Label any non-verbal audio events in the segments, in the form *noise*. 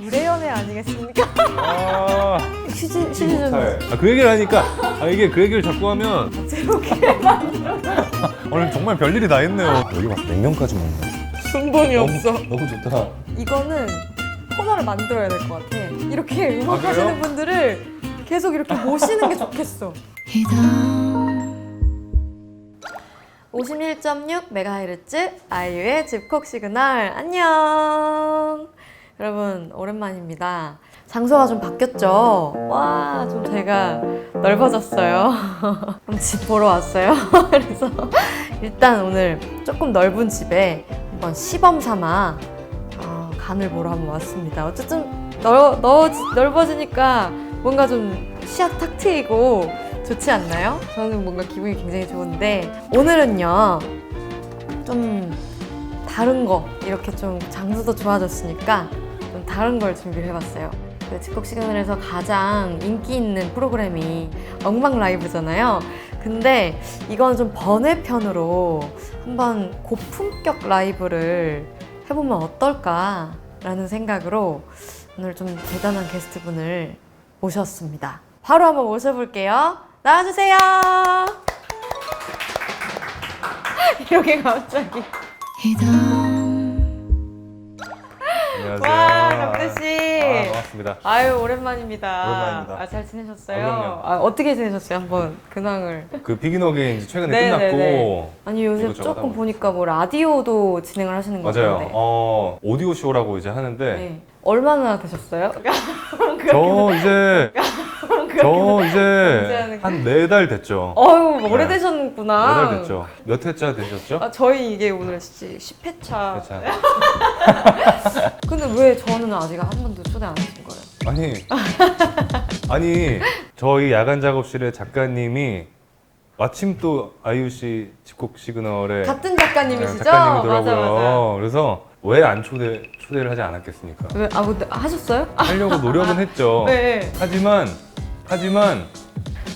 의뢰 연애 아니겠습니까? 아, 휴지 휴지 좀 아, 그 얘기를 하니까 아 이게 그 얘기를 자꾸 하면 제목에 오늘 정말 별일이 다 했네요. 여기 와서 냉면까지 먹네. 근본이 없어. 너무 좋다. 이거는 코너를 만들어야 될 것 같아. 이렇게 음악하시는 그래요? 분들을 계속 이렇게 모시는 게 좋겠어. *laughs* 51.6MHz 아이유의 집콕 시그널 안녕 여러분 오랜만입니다. 장소가 좀 바뀌었죠? 와 좀 제가 넓어졌어요. *laughs* 그럼 집 보러 왔어요? *laughs* 그래서 일단 오늘 조금 넓은 집에 한번 시범 삼아 어, 간을 보러 한번 왔습니다. 어쨌든 넓, 넓, 넓어지니까 뭔가 좀 시야 탁 트이고 좋지 않나요? 저는 뭔가 기분이 굉장히 좋은데 오늘은요 좀 다른 거 이렇게 좀 장소도 좋아졌으니까 좀 다른 걸 준비를 해봤어요. 그 집콕 시그널에서 가장 인기 있는 프로그램이 엉망 라이브잖아요. 근데 이건 좀 번외편으로 한번 고품격 라이브를 해보면 어떨까라는 생각으로 오늘 좀 대단한 게스트분을 모셨습니다. 바로 한번 모셔볼게요. 나와주세요. *laughs* 이렇게 갑자기. 반갑습니다. 아유 오랜만입니다. 오랜만입니다. 아, 잘 지내셨어요? 아, 그럼요. 아, 어떻게 지내셨어요? 한번 근황을. 그 비긴 어게인 이제 최근에 네, 끝났고 네, 네. 아니 요새 이것저것 조금 하고 보니까 뭐 라디오도 진행을 하시는 거 맞아요. 같은데. 어 오디오 쇼라고 이제 하는데 네. 얼마나 되셨어요? *laughs* 저 이제 저 이제 문제하는 한 네 달 됐죠. 어유 네. 오래되셨구나. 네달 됐죠. 몇 회차 되셨죠? 아, 저희 이게 오늘 10회차. 회차. *laughs* 근데 왜 저는 아직 한 번도 초대 안 하신 거예요? 아니 아니 저희 야간 작업실의 작가님이 마침 또 아이유 씨 집콕 시그널에 같은 작가님이시죠? 네, 작가님이더라고요. 그래서 왜 안 초대 초대를 하지 않았겠습니까? 왜? 아 근데 하셨어요? 하려고 노력은 했죠. *laughs* 네. 하지만 하지만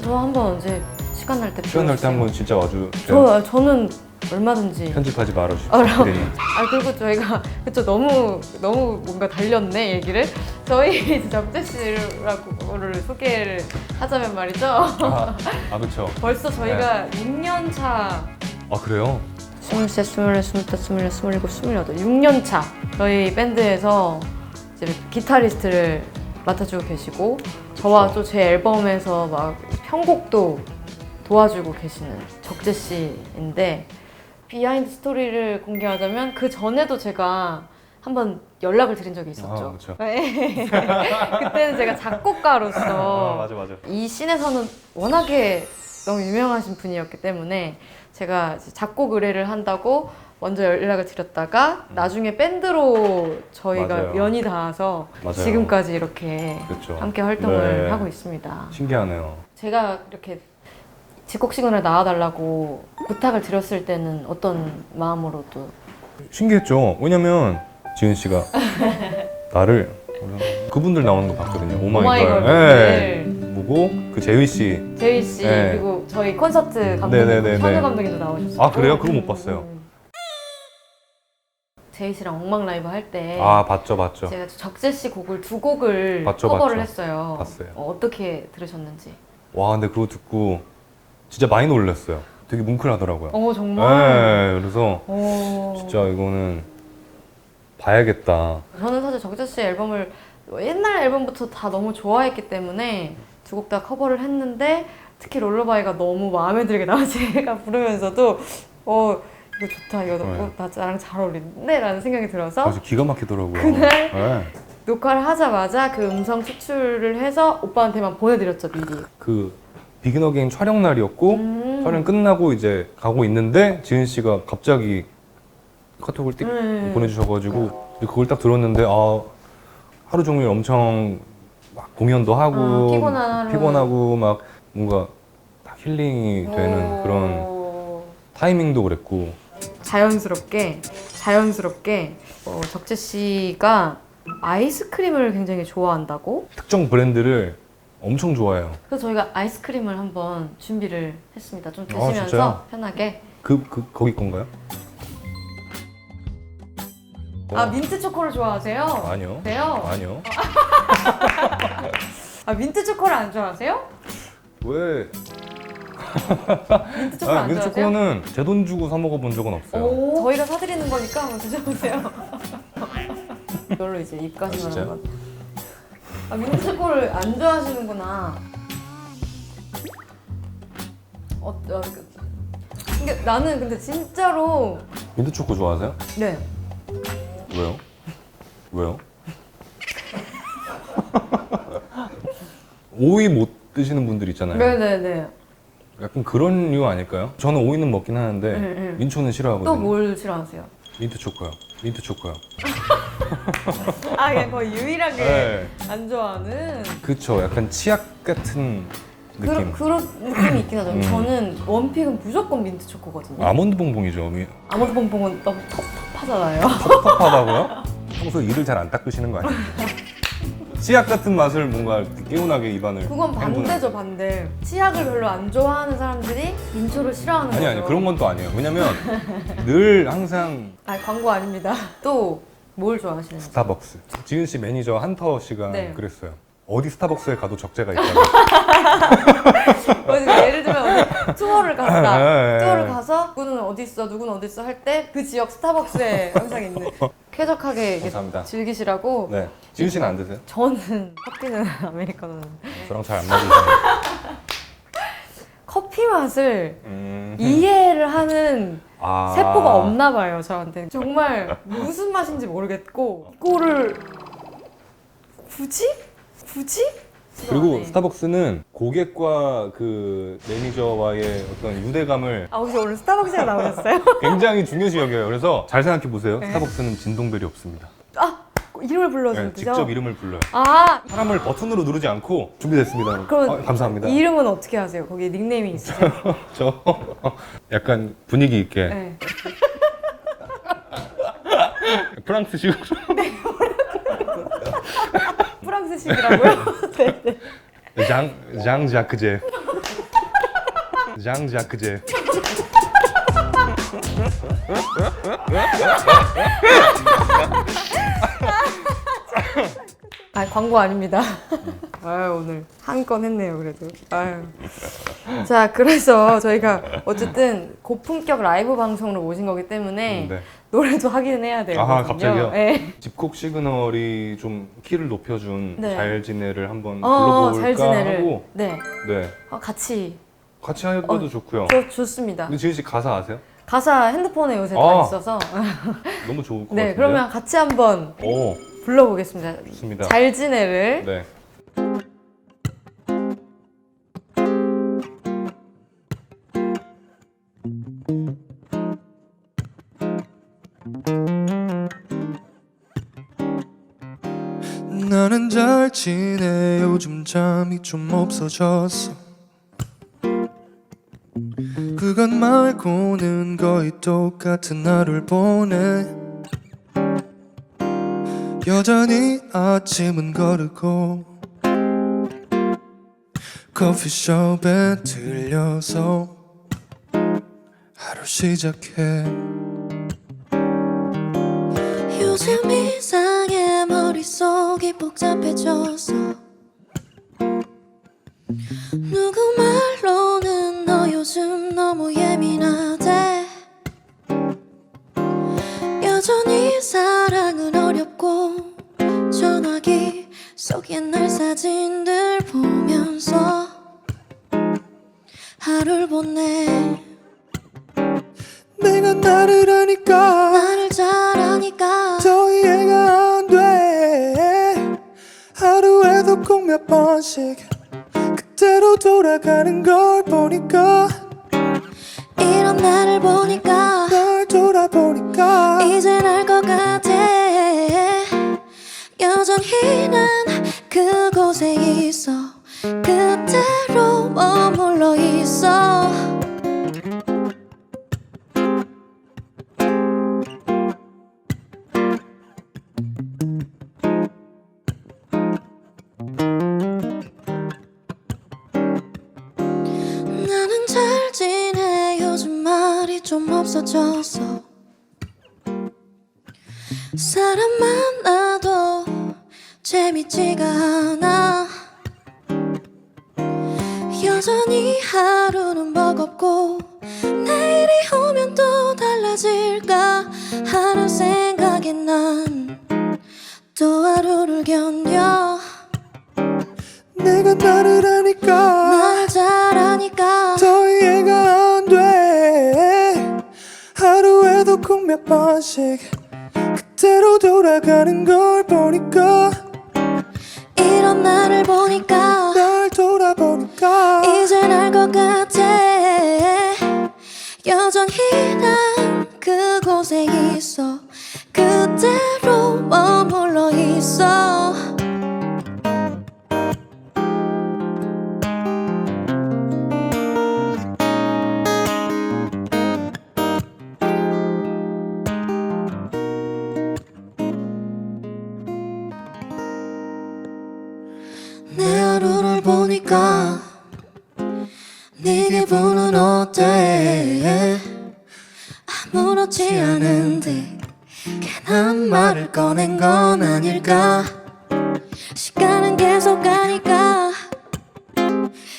저 한번 언제 시간 날 때 시간 날 때. 한번 진짜 와주 저 저는 얼마든지. 편집하지 말아주십시오. 아, 그럼. 네. 아 그리고 저희가 *laughs* 그쵸 너무 너무 뭔가 달렸네 얘기를 저희 *laughs* 적재 씨라고를 소개를 하자면 말이죠. 아, 아 *laughs* 그렇죠. 벌써 저희가 6년 차. 아 그래요? 23, 24, 25, 26, 27, 28, 6년 차. 저희 밴드에서 이제 기타리스트를 맡아주고 계시고 저와 또 제 앨범에서 막 편곡도 도와주고 계시는 적재 씨인데 비하인드 스토리를 공개하자면 그 전에도 제가 한번 연락을 드린 적이 아, 있었죠. 그쵸. 네. *laughs* 그때는 제가 작곡가로서 아 맞아 맞아. 이 씬에서는 워낙에 너무 유명하신 분이었기 때문에 제가 이제 작곡 의뢰를 한다고 먼저 연락을 드렸다가 나중에 밴드로 저희가 맞아요. 면이 닿아서 맞아요. 지금까지 이렇게 그렇죠. 함께 활동을 네. 하고 있습니다. 신기하네요. 제가 이렇게 집콕 시그널 나와달라고 부탁을 드렸을 때는 어떤 마음으로 또 신기했죠. 왜냐면 지은 씨가 나를 그분들 나오는 거 봤거든요. 오마이걸. 네. 오마이걸 보고 그 재휘 씨. 제이 씨 네. 그리고 저희 콘서트 감독님 네네네네. 현우 감독님도 나오셨어요. 아, 그래요? 그거 못 봤어요. 제이 씨랑 엉망 라이브 할 때 아 봤죠 봤죠. 제가 적재 씨 곡을 두 곡을 봤죠, 커버를 봤죠. 했어요. 봤어요. 어, 떻게 들으셨는지? 와 근데 그거 듣고 진짜 많이 놀랐어요. 되게 뭉클하더라고요. 어 정말. 네, 그래서 어... 진짜 이거는 봐야겠다. 저는 사실 적재 씨 앨범을 옛날 앨범부터 다 너무 좋아했기 때문에 두 곡 다 커버를 했는데 특히 롤러바이가 너무 마음에 들게 나와 *laughs* 제가 부르면서도 어 이거 좋다 이거 네. 어, 나 나랑 잘 어울리는데 라는 생각이 들어서 그래서 기가 막히더라고요. 그날 네. 녹화를 하자마자 그 음성 추출을 해서 오빠한테만 보내드렸죠 미리 그 비긴 어게인 촬영 날이었고 음. 촬영 끝나고 이제 가고 있는데 지은 씨가 갑자기 카톡을 띡 음. 보내주셔가지고 그걸 딱 들었는데 아 하루 종일 엄청 막 공연도 하고 아, 피곤한 하루. 피곤하고 막 뭔가 딱 힐링이 되는 오. 그런 타이밍도 그랬고 자연스럽게 자연스럽게 어, 적재 씨가 아이스크림을 굉장히 좋아한다고 특정 브랜드를 엄청 좋아해요. 그래서 저희가 아이스크림을 한번 준비를 했습니다 좀 아, 드시면서 진짜요? 편하게 그, 그 거기 건가요? 아 민트 초코를 좋아하세요? 아니요. 그래요? 아니요. *laughs* 아 민트 초코를 안 좋아하세요? 왜? 민트 초코 아, 안 민트 좋아하세요? 초코는 제 돈 주고 사 먹어본 적은 없어요. 오, 저희가 사드리는 거니까 한번 드셔보세요. *laughs* 이걸로 이제 입가심 아, 진짜요? 하는 것. 아 민트 초코를 안 좋아하시는구나. 어, 어, 그- 근데 나는 근데 진짜로 민트 초코 좋아하세요? 네 왜요? 왜요? *laughs* 오이 못 드시는 분들 있잖아요. 네네네. 약간 그런 이유 아닐까요? 저는 오이는 먹긴 하는데 네, 네. 민초는 싫어하거든요. 또 뭘 싫어하세요? 민트 초코요. 민트 초코요. *laughs* 아 그냥 거의 유일하게 네. 안 좋아하는 그쵸. 약간 치약 같은 느낌. 그, 그런 느낌이 있긴 하죠. 음. 저는 원픽은 무조건 민트 초코거든요. 아몬드 봉봉이죠. 미- 아몬드 뽕뽕은 너무 텁텁하잖아요. 텁텁하다고요? 평소 이를 잘 안 닦으시는 거 아니에요? *laughs* 치약 같은 맛을 뭔가 개운하게 입안을 그건 헹구는. 반대죠 반대. 치약을 별로 안 좋아하는 사람들이 민초를 싫어하는 아니 거죠. 아니 그런 건 또 아니에요. 왜냐면 늘 항상 *laughs* 아 광고 아닙니다. 또 뭘 좋아하시는지. 스타벅스. 지은 씨 매니저 한터 씨가 네. 그랬어요. 어디 스타벅스에 가도 적재가 있다고. *laughs* *laughs* 어, 예를 들면 어디 투어를 갔다. 네, 네. 투어를 가서 누구는 어디 있어, 누구는 어디 있어 할 때 그 지역 스타벅스에 *laughs* 항상 있는 쾌적하게 감사합니다. 즐기시라고. 네. 지은 씨는 안 드세요? 저는 커피는 *laughs* 아메리카노는 저랑 잘 안 맞으시네요. 커피 맛을 음. 이해를 하는 아. 세포가 없나 봐요 저한테 정말 무슨 맛인지 모르겠고 이거를 굳이 굳이 그리고 싫어하네. 스타벅스는 고객과 그 매니저와의 어떤 유대감을 아 혹시 오늘 스타벅스에 나오셨어요? *laughs* 굉장히 중요시 여겨요. 그래서 잘 생각해 보세요. 네. 스타벅스는 진동벨이 없습니다. 아 이름을 불러주면 네, 되죠? 직접 이름을 불러요. 아 사람을 버튼으로 누르지 않고 준비됐습니다. 그럼 어, 감사합니다. 이름은 어떻게 하세요? 거기 닉네임이 있으세요? 저 *laughs* 약간 분위기 있게 네. *laughs* 프랑스식으로 프랑스식이라고요? *laughs* 네, 네. 장 장 자크제 장 자크제 아 광고 아닙니다. *laughs* 아유 오늘 한 건 했네요 그래도. 아유. 자 그래서 저희가 어쨌든 고품격 라이브 방송으로 모신 거기 때문에 네. 노래도 하기는 해야 돼요. 아, 갑자기요? 네. 집콕 시그널이 좀 키를 높여준 네. 잘 지내를 한번 어, 불러볼까 지내를. 하고 네. 네 어, 같이 같이 해봐도 좋고요. 좋, 좋습니다. 근데 지은 씨 가사 아세요? 가사 핸드폰에 요새 다 아. 있어서 *laughs* 너무 좋을 것네 같은데요. 그러면 같이 한번 오 불러보겠습니다. 좋습니다. 잘 지내를. 네. 지내? 요즘 잠이 좀 없어졌어. 그것 말고는 거의 똑같은 하루를 보내. 여전히 아침은 거르고 커피숍에 들려서 하루 시작해. 요즘 이상해 머릿속이 복잡해졌어 누구 말로는 너 요즘 너무 예민하대. 여전히 사랑은 어렵고 전화기 속 옛날 사진들 보면서 하루를 보내. 내가 나를 아니까 몇 번씩 그때로 돌아가는 걸 보니까 이런 나를 보니까 널 돌아보니까 이젠 알것 같아. 여전히 난 그곳에 있어. 그대로 머물러 있어 없어졌어 사람 만나도 재밌지가 않아. 여전히 하루는 버겁고 내일이 오면 또 달라질까 하는 생각에 난 또 하루를 견뎌. 내가 나를 아니까 번씩 그때로 돌아가는 걸 보니까 이런 나를 보니까 아무렇지 않은데 괜한 말을 꺼낸 건 아닐까? 시간은 계속 가니까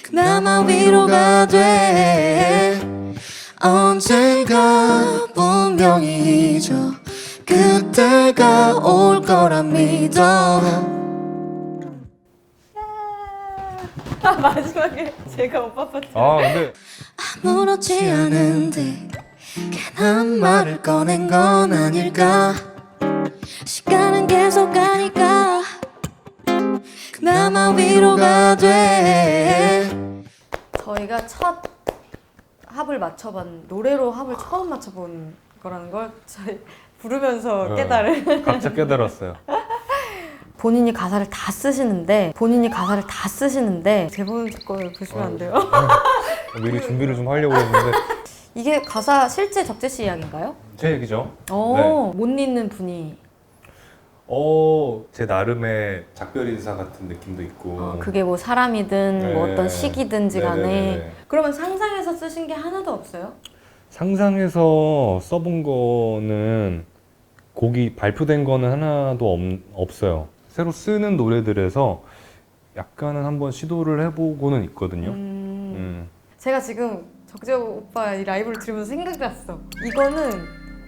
그나마 위로가 돼. 언젠가 분명히 잊어 그때가 올 거라 믿어. 마지막에 제가 오빠 파트. 아 근데 아무렇지 않은데 괜한 말을 꺼낸 건 아닐까 시간은 계속 가니까 그나마 위로가 돼 저희가 첫 합을 맞춰본 노래로 합을 처음 맞춰본 거라는 걸 저희 부르면서 네. 깨달은. 각자 깨달았어요. *laughs* 본인이 가사를 다 쓰시는데 본인이 가사를 다 쓰시는데 대본 걸 보시면 안 돼요. 미리 *laughs* 준비를 좀 하려고 했는데 이게 가사 실제 적재 씨 이야기인가요? 제 얘기죠. 어, 못 잊는 분이 어, 제 나름의 작별 인사 같은 느낌도 있고. 어, 그게 뭐 사람이든 뭐 네. 어떤 시기든지 간에 네네네네. 그러면 상상해서 쓰신 게 하나도 없어요? 상상해서 써본 거는 곡이 발표된 거는 하나도 없, 없어요. 새로 쓰는 노래들에서 약간은 한번 시도를 해보고는 있거든요. 음, 음. 제가 지금 적재 오빠 이 라이브를 들으면서 생각이 났어. 이거는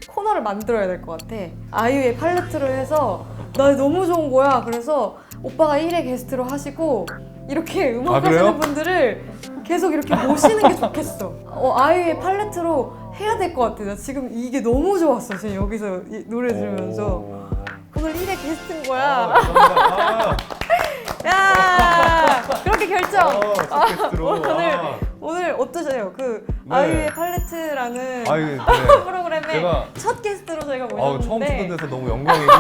코너를 만들어야 될 것 같아. 아이유의 팔레트로 해서 나 너무 좋은 거야. 그래서 오빠가 1회 게스트로 하시고 이렇게 음악 아, 그래요? 하시는 분들을 계속 이렇게 모시는 게 좋겠어. 어, 아이유의 팔레트로 해야 될 것 같아. 나 지금 이게 너무 좋았어. 지금 여기서 이 노래 들으면서 오. 오늘 1회 게스트인 아, 거야. *laughs* 감사합니다. 야 그렇게 결정. 아. 오늘 아. 오늘. 아이유의 팔레트라는 아유, 네. *laughs* 프로그램에 제가 첫 게스트로 저희가 아우, 처음 모셨는데 초대돼서 너무 영광이고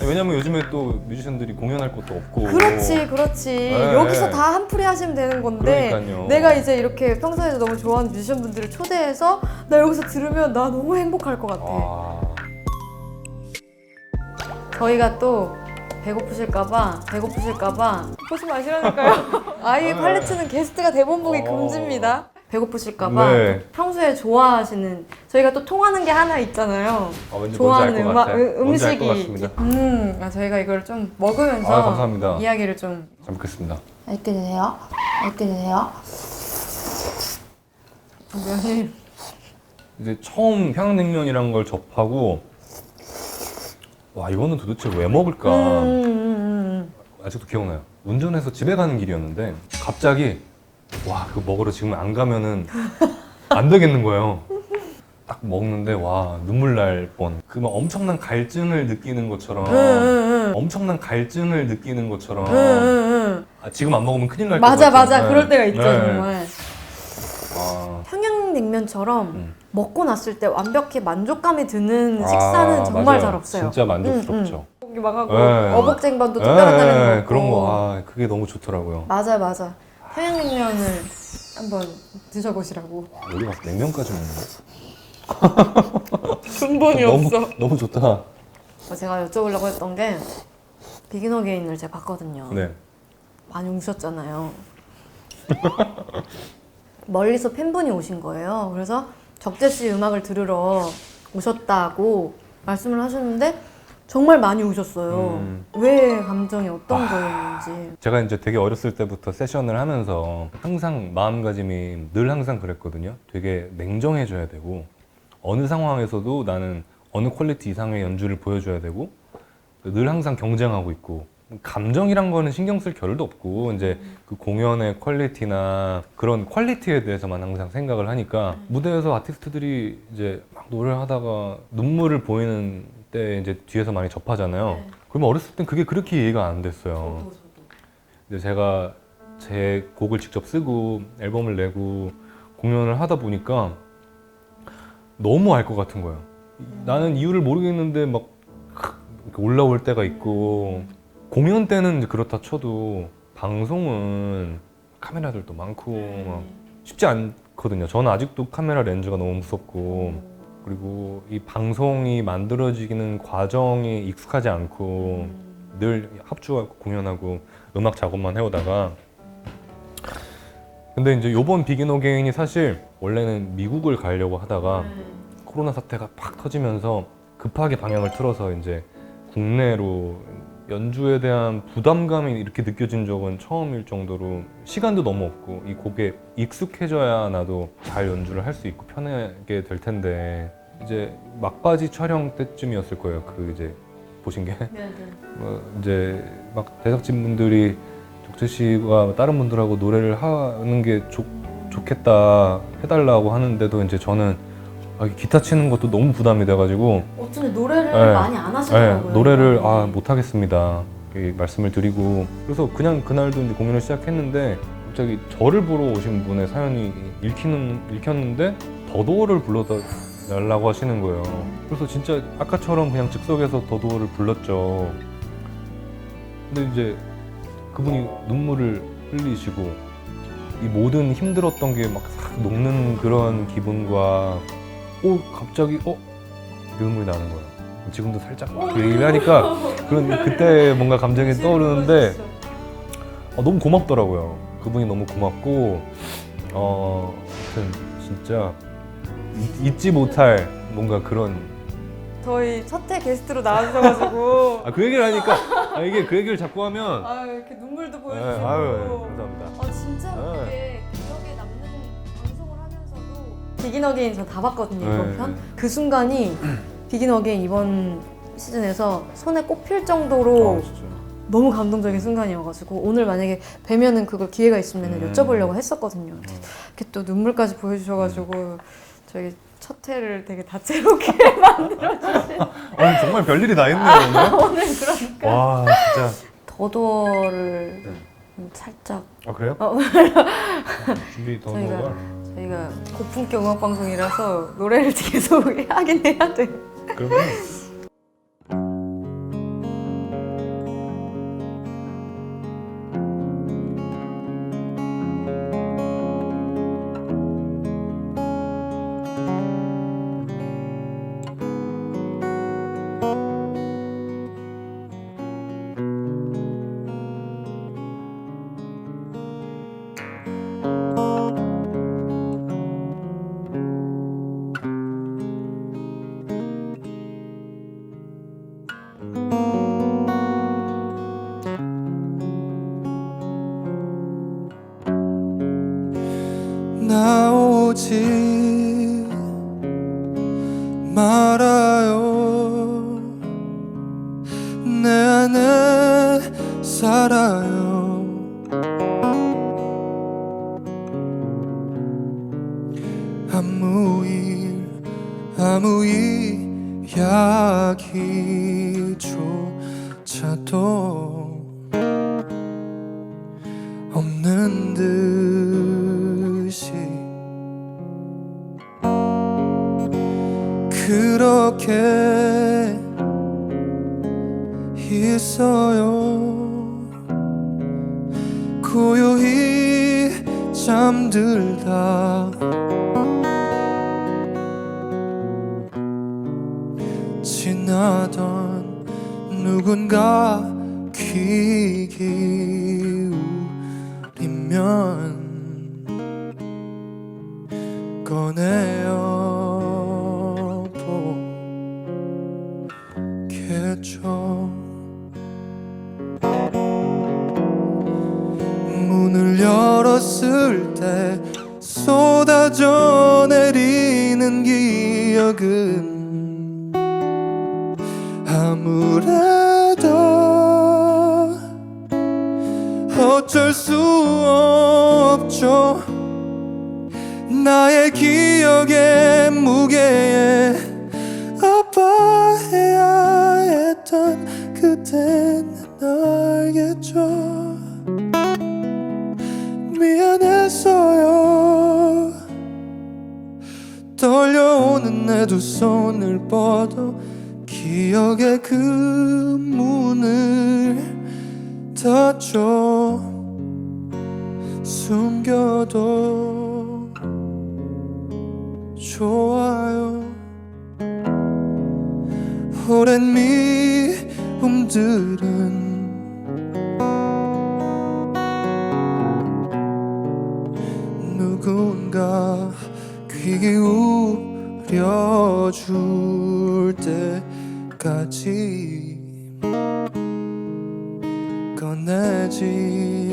*laughs* 왜냐면 요즘에 또 뮤지션들이 공연할 것도 없고 그렇지 그렇지 네. 여기서 다 한풀이 하시면 되는 건데 그러니까요. 내가 이제 이렇게 평소에 너무 좋아하는 뮤지션 분들을 초대해서 나 여기서 들으면 나 너무 행복할 것 같아 아, 저희가 또 배고프실까봐 배고프실까봐 *laughs* 보지 마시라니까요 아이유의 네. 팔레트는 게스트가 대본 보기 어. 금지입니다 배고프실까봐 네. 또 평소에 좋아하시는 저희가 또 통하는 게 하나 있잖아요 아, 왠지 좋아하는 뭔지 알것 음악, 같아. 음, 뭔지 알것 음식이 같습니다. 음, 아, 저희가 이걸 좀 먹으면서 아, 감사합니다. 이야기를 좀 잘 먹겠습니다. 맛있게 드세요 맛있게 드세요 면이 이제 처음 평양냉면이란 걸 접하고 와 이거는 도대체 왜 먹을까 음, 음, 음, 아직도 기억나요. 운전해서 집에 가는 길이었는데 갑자기 와 그거 먹으러 지금 안 가면은 안 되겠는 거예요. 딱 먹는데 와 눈물 날 뻔. 그 막 엄청난 갈증을 느끼는 것처럼 음, 음, 엄청난 갈증을 느끼는 것처럼 음, 음, 아, 지금 안 먹으면 큰일 날 음. 것 맞아 같은 맞아 네. 그럴 때가 있죠 네. 정말 아, 평양냉면처럼 음. 먹고 났을 때 완벽히 만족감이 드는 아, 식사는 정말 맞아요. 잘 없어요 진짜 만족스럽죠. 고기 막 하고 네. 어복쟁반도 예, 뚝딱한다는 예, 거 그런 거, 아, 그게 너무 좋더라고요. 맞아 맞아 평양냉면을 한번 드셔보시라고 아, 여기 가서 냉면까지 먹는 근본이 거. 너무, 너무 좋다. 어, 제가 여쭤보려고 했던 게 비긴 어게인을 제가 봤거든요. 네. 많이 우셨잖아요. *laughs* 멀리서 팬분이 오신 거예요. 그래서 적재 씨 음악을 들으러 오셨다고 말씀을 하셨는데 정말 많이 우셨어요. 음. 왜 감정이 어떤 아. 거였는지. 제가 이제 되게 어렸을 때부터 세션을 하면서 항상 마음가짐이 늘 항상 그랬거든요. 되게 냉정해져야 되고 어느 상황에서도 나는 어느 퀄리티 이상의 연주를 보여줘야 되고 늘 항상 경쟁하고 있고 감정이란 거는 신경 쓸 겨를도 없고 이제 그 공연의 퀄리티나 그런 퀄리티에 대해서만 항상 생각을 하니까 무대에서 아티스트들이 이제 막 노래를 하다가 눈물을 보이는 때 이제 뒤에서 많이 접하잖아요. 네. 그러면 어렸을 땐 그게 그렇게 이해가 안 됐어요. 저도, 저도. 근데 제가 제 곡을 직접 쓰고 앨범을 내고 공연을 하다 보니까 너무 알 것 같은 거예요. 나는 이유를 모르겠는데 막 올라올 때가 있고 공연 때는 그렇다 쳐도 방송은 카메라들도 많고 막 쉽지 않거든요. 저는 아직도 카메라 렌즈가 너무 무섭고 그리고 이 방송이 만들어지는 과정이 익숙하지 않고 늘 합주하고 공연하고 음악 작업만 해오다가 근데 이제 요번 비긴 어게인이 사실 원래는 미국을 가려고 하다가 코로나 사태가 팍 터지면서 급하게 방향을 틀어서 이제 국내로 연주에 대한 부담감이 이렇게 느껴진 적은 처음일 정도로 시간도 너무 없고 이 곡에 익숙해져야 나도 잘 연주를 할 수 있고 편하게 될 텐데 이제 막바지 촬영 때쯤이었을 거예요. 그 이제 보신 게 네, 네. 뭐 이제 막 제작진 분들이 적재 씨가 다른 분들하고 노래를 하는 게 좋, 좋겠다 해달라고 하는데도 이제 저는 아, 기타 치는 것도 너무 부담이 돼가지고 어쩐지 노래를 네. 많이 안 네, 하시더라고요. 노래를 아 못하겠습니다 이렇게 말씀을 드리고 그래서 그냥 그날도 이제 공연을 시작했는데 갑자기 저를 보러 오신 분의 사연이 읽히는 읽혔는데 더도어를 불러달라고 하시는 거예요. 그래서 진짜 아까처럼 그냥 즉석에서 더도어를 불렀죠. 근데 이제 그분이 눈물을 흘리시고 이 모든 힘들었던 게 막 싹 녹는 그런 기분과 오 갑자기 어 눈물이 나는 거예요. 지금도 살짝 그 얘기를 하니까 그런 그때 뭔가 감정이 떠오르는데 어, 너무 고맙더라고요. 그분이 너무 고맙고 어 아무튼 진짜 잊- 잊지 못할 뭔가 그런 저희 첫회 게스트로 나와주셔가지고 *laughs* 아 그 얘기를 하니까 아, 이게 그 얘기를 자꾸 하면 아유 이렇게 눈물도 네, 보여주시고 아유 감사합니다. 아 진짜로 네. 이게 비긴 어게인 저 다 봤거든요 네. 이번 편. 그 순간이 비긴 어게인 이번 시즌에서 손에 꼽힐 정도로 아, 진짜. 너무 감동적인 순간이어가지고 오늘 만약에 뵈면은 그걸 기회가 있으면 음. 여쭤보려고 했었거든요. 근데 이렇게 또 눈물까지 보여주셔가지고 저희 첫 회를 되게 다채롭게 *laughs* 만들어주신 *laughs* 아니 정말 별일이 다 있네요 오늘. 오늘 그러니까 와 진짜. 더도어를 네. 좀 살짝 아 그래요? 어. *laughs* 준비 더 저희가 넣어봐. 저희가 고품격 음악 방송이라서 노래를 *laughs* 계속 하긴 해야 돼. 그러면 고요히 잠들다. 지나던 누군가 귀 기울이면 꺼내어 열었을 때 쏟아져 내리는 기억은 아무래도 어쩔 수 없죠. 나의 기억의 무게에 아파해야 했던 그땐 알겠죠 미안했어요. 떨려오는 내 두 손을 뻗어 기억의 그 문을 닫죠. 숨겨도 좋아요. 오랜 미움들은 누군가 귀 기울여 줄 때까지 꺼내지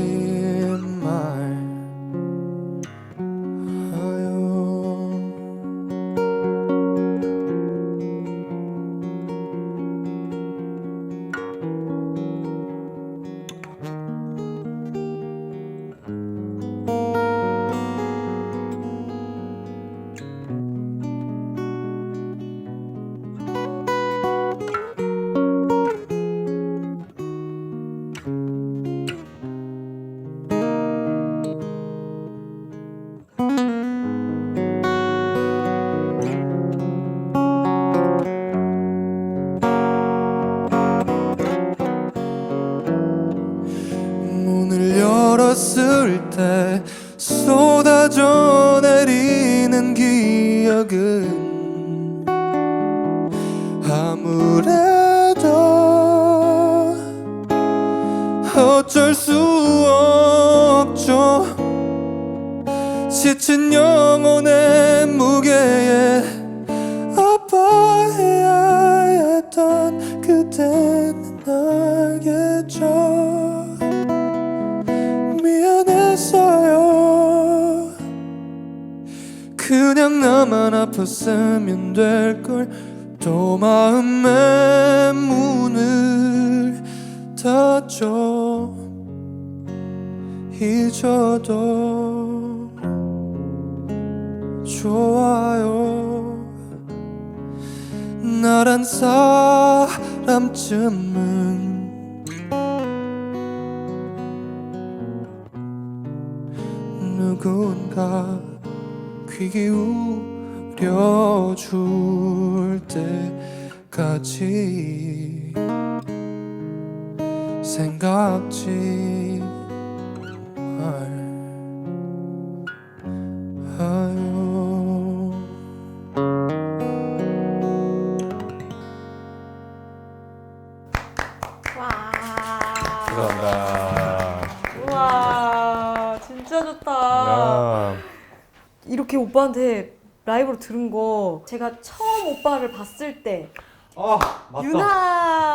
지친 영혼의 무게에 아파해야 했던 그땐 알겠죠. 미안했어요. 그냥 나만 아팠으면 될 걸. 또 마음의 문을 닫죠. 잊어도 좋아요. 나란 사람쯤은 누군가 귀 기울여 줄 때까지 생각지 말 오빠한테 라이브로 들은 거 제가 처음 오빠를 봤을 때 아 맞다. 유나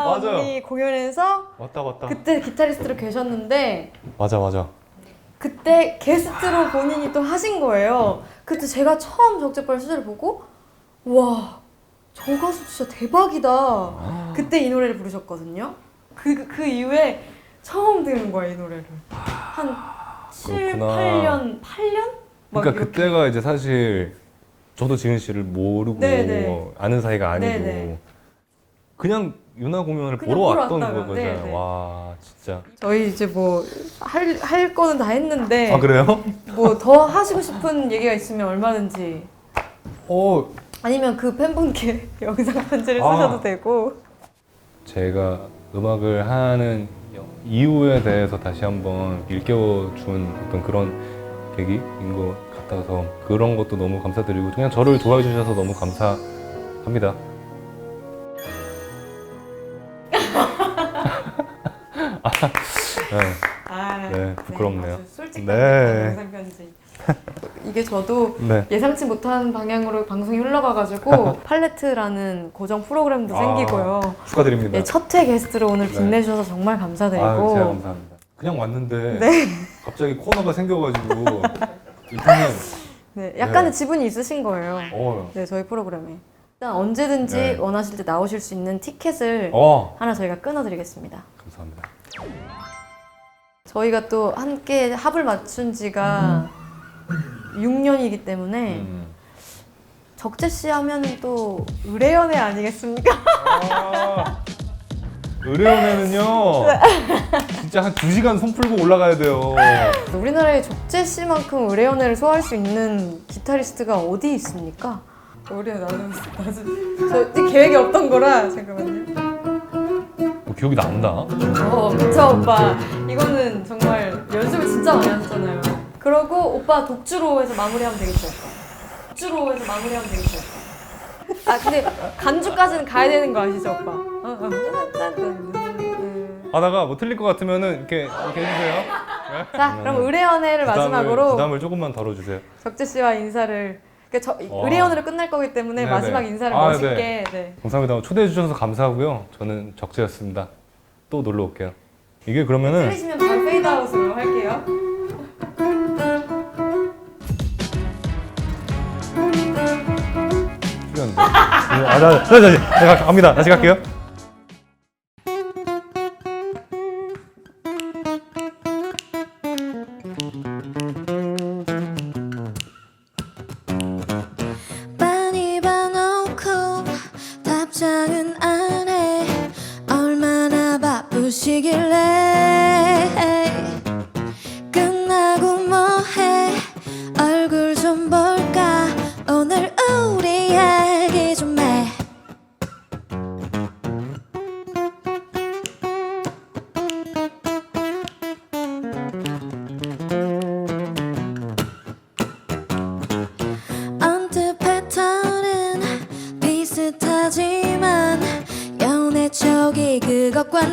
맞아요. 언니 공연에서 맞다 맞다. 그때 기타리스트로 계셨는데 맞아 맞아. 그때 게스트로 본인이 또 하신 거예요. 그때 제가 처음 적재빨 수제를 보고 와, 저 가수 진짜 대박이다. 그때 이 노래를 부르셨거든요. 그, 그 이후에 처음 들은 거야, 이 노래를. 한 7, 그렇구나. 8년, 8년? 막 그러니까 이렇게. 그때가 이제 사실 저도 지은 씨를 모르고 네네. 아는 사이가 아니고 네네. 그냥 유나 공연을 그냥 보러 보러 왔던 왔다가, 거잖아요. 네네. 와 진짜. 저희 이제 뭐 할 할 거는 다 했는데 아 그래요? 뭐 더 하시고 싶은 얘기가 있으면 얼마든지 어 아니면 그 팬분께 *laughs* 영상 편지를 아. 쓰셔도 되고 제가 음악을 하는 이유에 대해서 다시 한번 일깨워 준 어떤 그런 계기인 것 같아서 그런 것도 너무 감사드리고 그냥 저를 좋아해 주셔서 너무 감사합니다. *laughs* 아, 네. 아, 네, 부끄럽네요. 아주 솔직한 네. 영상 편지. 이게 저도 네. 예상치 못한 방향으로 방송이 흘러가가지고 *laughs* 팔레트라는 고정 프로그램도 아, 생기고요. 축하드립니다. 네, 첫회 게스트로 오늘 네. 빛내주셔서 정말 감사드리고 아, 제가 감사합니다. 그냥 왔는데 네. 갑자기 코너가 생겨가지고 일단은 네, 약간의 네. 지분이 있으신 거예요. 어, 네, 저희 프로그램에. 일단 언제든지 네. 원하실 때 나오실 수 있는 티켓을 어 하나 저희가 끊어드리겠습니다. 감사합니다. 저희가 또 함께 합을 맞춘 지가 6년이기 때문에 음. 적재 씨 하면은 또 의뢰연애 아니겠습니까? 아, 의뢰원에는요 *laughs* 진짜 한 2시간 손 풀고 올라가야 돼요 우리나라에 적재 씨만큼 의뢰연애를 소화할 수 있는 기타리스트가 어디 있습니까? 우리 나는 *laughs* 나중 저 계획이 없던 거라 잠깐만요. 뭐 기억이 난다 어, 그쵸 오빠. 이거는 정말 연습을 진짜 많이 하셨잖아요. 그러고 오빠 독주로 해서 마무리하면 되겠죠. 독주로 해서 마무리하면 되겠죠. 아 근데 간주까지는 가야 되는 거 아시죠 오빠? 어, 어. 하다가 뭐 틀릴 것 같으면은 이렇게 이렇게 해주세요 자 그럼 의뢰연애를 부담을, 마지막으로 부담을 조금만 덜어주세요 적재 씨와 인사를 그러니까 저 와. 의뢰연애로 끝날 거기 때문에 네네. 마지막 인사를 아, 멋있게 네. 감사합니다 초대해 주셔서 감사하고요 저는 적재였습니다 또 놀러 올게요 이게 그러면은 틀리시면 바로 페이드아웃으로 할게요. 아, 나, 나, 나, 나, 나 갑니다 다시 갈게요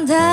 他。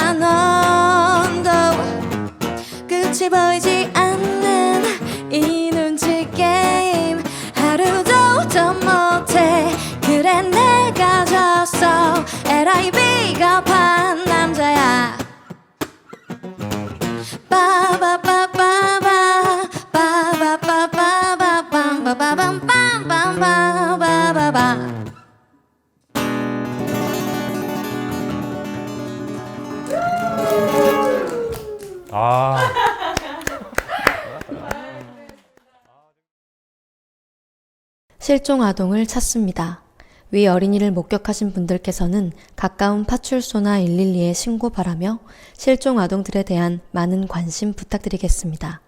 뜨뜻미적지근한 온도 끝이 보이지 않는 이 눈치 게임. 하루도 더 못해. 그래 내가 졌어. LIB가 판 아 실종 아동을 찾습니다. 위 어린이를 목격하신 분들께서는 가까운 파출소나 112에 신고 바라며 실종 아동들에 대한 많은 관심 부탁드리겠습니다.